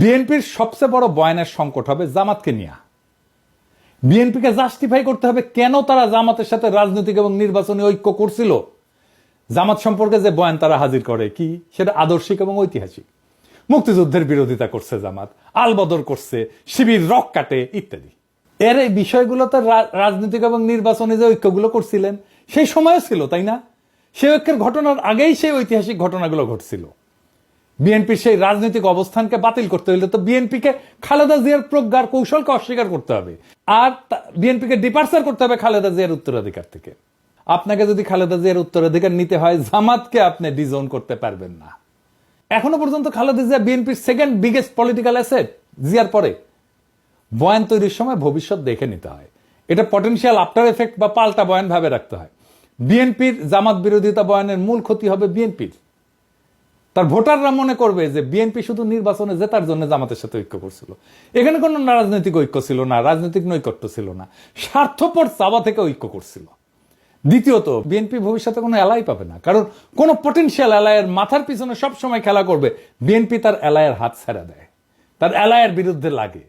বিএনপির সবচেয়ে বড় বয়ানের সংকট হবে জামাতকে নিয়ে। বিএনপিকে জাস্টিফাই করতে হবে কেন তারা জামাতের সাথে রাজনৈতিক এবং নির্বাচনী ঐক্য করছিল। জামাত সম্পর্কে যে বয়ান তারা হাজির করে কি? সেটা আদর্শিক এবং ঐতিহাসিক। মুক্তিযুদ্ধের বিরোধিতা করছে জামাত, আলবদর করছে, শিবির রক কাটে ইত্যাদি। এর এই বিষয়গুলোতে রাজনৈতিক এবং নির্বাচনী যে ঐক্যগুলো করছিলেন, সেই সময়ও ছিল, তাই না? সেই ঐক্যের ঘটনার আগেই সেই ঐতিহাসিক ঘটনাগুলো ঘটছিল। বিএনপির সেই রাজনৈতিক অবস্থানকে বাতিল করতে হলে তো বিএনপিকে খালেদা জিয়ার প্রজ্ঞার কৌশলকে অস্বীকার করতে হবে। আর বিএনপিকে ডিপার্চার করতে হবে খালেদা জিয়ার উত্তরাধিকার থেকে। আপনাকে যদি খালেদা জিয়ার উত্তরাধিকার নিতে হয়, জামাতকে আপনি ডিজোন করতে পারবেন না। এখনও পর্যন্ত খালেদা জিয়া বিএনপির সেকেন্ড বিগেস্ট পলিটিক্যাল অ্যাসেট জিয়ার পরে। বয়ান তৈরির সময় ভবিষ্যৎ দেখে নিতে হয়। এটা পটেনশিয়াল আফটার এফেক্ট বা পাল্টা বয়ান ভাবে রাখতে হয়। বিএনপির জামাত বিরোধিতা বয়ানের মূল ক্ষতি হবে বিএনপির। তার ভোটাররা মনে করবে যে বিএনপি শুধু নির্বাচনে জেতার জন্য জামাতের সাথে ঐক্য করছিল। এখানে কোনো রাজনৈতিক ঐক্য ছিল না, রাজনৈতিক নৈকট্য ছিল না। স্বার্থপর চাওয়া থেকে ঐক্য করছিল। দ্বিতীয়ত, বিএনপি ভবিষ্যতে কোনো এলাই পাবে না, কারণ কোন পটেনশিয়াল এলায়ের মাথার পিছনে সব সময় খেলা করবে। বিএনপি তার এলায়ের হাত ছেড়ে দেয়। তার এলায়ের বিরুদ্ধে লাগে।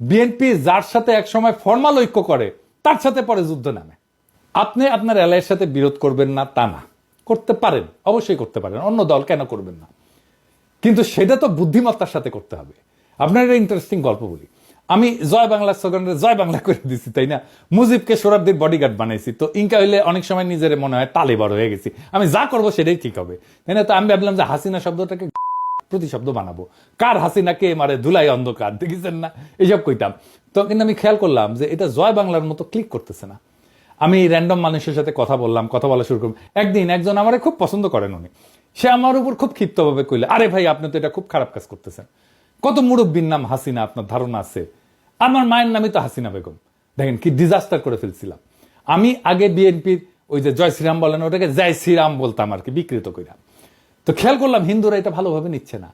বিএনপি যার সাথে একসময় ফর্মাল ঐক্য করে, তার সাথে পরে যুদ্ধ নামে। আপনি আপনার এলায়ের সাথে বিরোধ করবেন না, তা না। করতে পারেন, অবশ্যই করতে পারেন, অন্য দল কেন করবেন না? কিন্তু সেটা তো বুদ্ধিমত্তার সাথে করতে হবে। আপনার একটা ইন্টারেস্টিং গল্প বলি। আমি জয় বাংলা স্লোগানের জয় বাংলা করে দিছি, তাই না? মুজিবকে সোরাবদির বডিগার্ড বানাইছি। তো ইনকা হইলে অনেক সময় নিজের মনে হয় তালে বড় হয়ে গেছি। আমি যা করব সেটাই ঠিক হবে। তাই না? তো আমি ভাবলাম যে হাসিনা শব্দটাকে প্রতিশব্দ বানাবো। কার হাসিনাকে মারে ধুলাই অন্ধকার, দেখেছেন না? এইসব কইতাম। তো কিন্তু আমি খেয়াল করলাম যে এটা জয় বাংলার মতো ক্লিক করতেছে না। আমি র্যান্ডম মানুষের সাথে কথা বললাম, কথা বলা শুরু করলাম। একদিন একজন আমারে খুব পছন্দ করেন উনি। সে আমার উপর খুব ক্ষিপ্তভাবে কইলে, আরে ভাই, আপনি তো এটা খুব খারাপ কাজ করতেছেন। কত মুরব্বীর নাম হাসিনা, আপনার ধারণা আছে? আমার মায়ের নামই তো হাসিনা বেগম। দেখেন কি ডিজাস্টার করে ফেলছিলাম। আমি আগে বিএনপির ওই যে জয় শ্রীরাম বলেন, ওটাকে জয় শ্রীরাম বলতাম আর কি বিকৃত কইরাম তো খেয়াল করলাম, হিন্দুরা এটা ভালোভাবে নিচ্ছে না।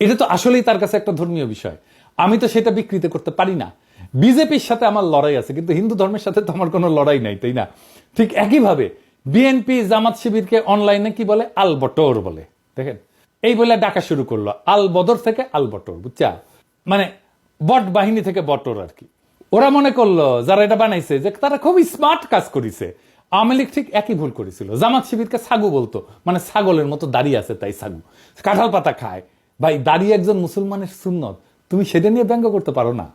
এটা তো আসলেই তার কাছে একটা ধর্মীয় বিষয়। আমি তো সেটা বিকৃত করতে পারি না। বিজেপির সাথে আমার লড়াই আছে, কিন্তু হিন্দু ধর্মের সাথে তো আমার কোনো লড়াই নাই, তাই না? ঠিক একইভাবে বিএনপি জামাত শিবিরকে অনলাইনে কি বলে? আল বটর বলে। দেখেন, এই বলে ডাকা শুরু করল আল বদর থেকে আল বটর বুঝছা? মানে বট বাহিনী থেকে বটর আর কি। ওরা মনে করল, যারা এটা বানাইছে, যে তারা খুব স্মার্ট কাজ করেছে। আওয়ামী লীগ ঠিক একই ভুল করেছিল। জামাত শিবিরকে সাগু বলতো মানে ছাগলের মতো দাঁড়িয়ে আছে তাই সাগু কাঁঠাল পাতা খায়। ভাই, দাঁড়িয়ে একজন মুসলমানের সুন্নত, তুমি সেটা নিয়ে ব্যঙ্গ করতে পারো না।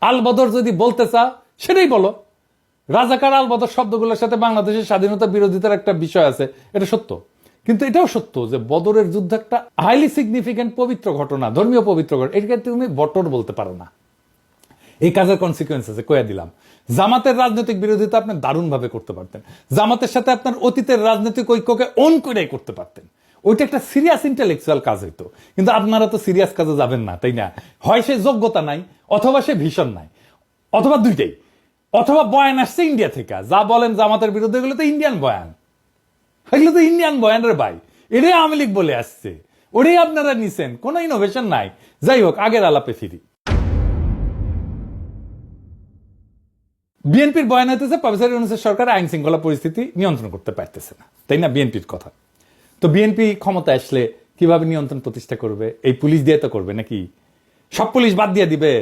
আল বদর যদি বলতে চাও, সেটাই বলো। রাজাকার আল বদর শব্দগুলোর সাথে বাংলাদেশের স্বাধীনতা বিরোধিতার একটা বিষয় আছে, এটা সত্য। কিন্তু এটাও সত্য যে বদরের যুদ্ধ একটা হাইলি সিগনিফিকেন্ট পবিত্র ঘটনা, ধর্মীয় পবিত্র ঘটনা। এটাকে তুমি বটর বলতে পারো না। এই কাজের কনসিকুয়েন্স আছে কয়ে দিলাম। জামাতের রাজনৈতিক বিরোধিতা আপনি দারুণভাবে করতে পারতেন। জামাতের সাথে আপনার অতীতের রাজনৈতিক ঐক্যকে অন করে করতে পারতেন। ওইটা একটা সিরিয়াস ইন্টেলেকচুয়াল কাজ হইতো। কিন্তু আপনারা তো সিরিয়াস কাজে যাবেন না, তাই না? হয় সে যোগ্যতা নাই, অথবা সে ভীষণ নাই, অথবা দুইটাই। অথবা বয়ান আসছে ইন্ডিয়া থেকে। যা বলেন জামাতের বিরুদ্ধে, এগুলো তো ইন্ডিয়ান বয়ান। এগুলো তো ইন্ডিয়ান বয়ানের ভাই। এটাই আওয়ামী লীগ বলে আসছে। ওটাই আপনারা নিছেন। কোনো ইনোভেশন নাই। যাই হোক, আগের আলাপে ফিরি। বিএনপির বয়ান হইতেছে প্রফেসর ইউনুসের সরকার আইন শৃঙ্খলা পরিস্থিতি নিয়ন্ত্রণ করতে পারতেছে না। তাই না, বিএনপির কথা? তো বিএনপি ক্ষমতা আসলে কীভাবে নিয়ন্ত্রণ প্রতিষ্ঠা করবে? এই পুলিশ দিয়ে তো করবে নাকি? সব পুলিশ বাদ দিয়ে দিবে।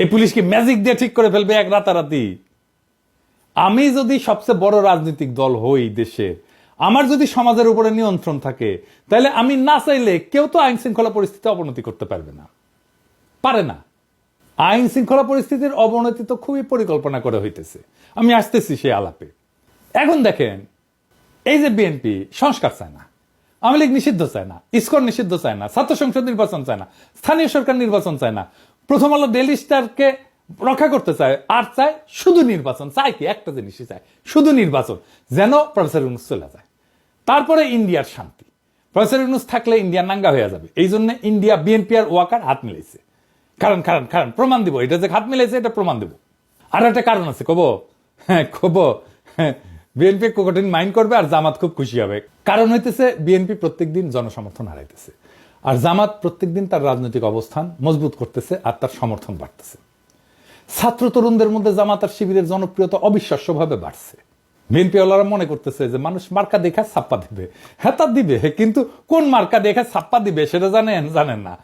এই পুলিশ কি ম্যাজিক দিয়ে ঠিক করে ফেলবে এক রাতারাতি। আমি যদি সবচেয়ে বড় রাজনৈতিক দল হই দেশে, আমার যদি সমাজের উপরে নিয়ন্ত্রণ থাকে, তাহলে আমি না চাইলে কেউ তো আইন শৃঙ্খলা পরিস্থিতি অবনতি করতে পারবে না। পারে না। আইন শৃঙ্খলা পরিস্থিতির অবনতি তো খুবই পরিকল্পনা করে হইতেছে। আমি আসতেছি সে আলাপে। এখন দেখেন এই যে বিএনপি সংস্কার চায় না। আওয়ামী লীগ নিষিদ্ধ চায় না, ইস্কন নিষিদ্ধ চায় না, ছাত্র সংসদ নির্বাচন চায় না, স্থানীয় সরকার নির্বাচন চায় না। প্রথম আলো ডেলি স্টারকে রক্ষা করতে চায়, আর চায় শুধু নির্বাচন, চায় কি? একটা জিনিসই চায়, শুধু নির্বাচন, যেন প্রফেসর ইউনুস চলে যায়। তারপরে ইন্ডিয়ার শান্তি। প্রফেসর ইউনুস থাকলে ইন্ডিয়া নাঙ্গা হয়ে যাবে। এই জন্য ইন্ডিয়া বিএনপি আর ওয়াকার হাত মিলাইছে। কারণ কারণ কারণ, প্রমাণ দিব। এটা যে হাত মিলাইছে, এটা প্রমাণ দেব। আর একটা কারণ আছে, কব? হ্যাঁ কব? হ্যাঁ বিএনপি কঠিন মাইন্ড করবে আর জামাত খুব খুশি হবে। কারণ হইতেছে, বিএনপি প্রত্যেকদিন জনসমর্থন হারাইতেছে। আর জামাত প্রত্যেকদিন তার রাজনৈতিক অবস্থান মজবুত করতেছে আর তার সমর্থন বাড়তেছে। ছাত্র তরুণদের মধ্যে জামাত আর শিবিরের জনপ্রিয়তা অবিশ্বাস্যভাবে বাড়ছে। বিএনপি ওয়ালারা মনে করতেছে যে, মানুষ মার্কা দেখা ছাপ্পা দিবে। হ্যাঁ তা দিবে, কিন্তু কোন মার্কা দেখে ছাপ্পা দিবে সেটা জানেন জানেন না।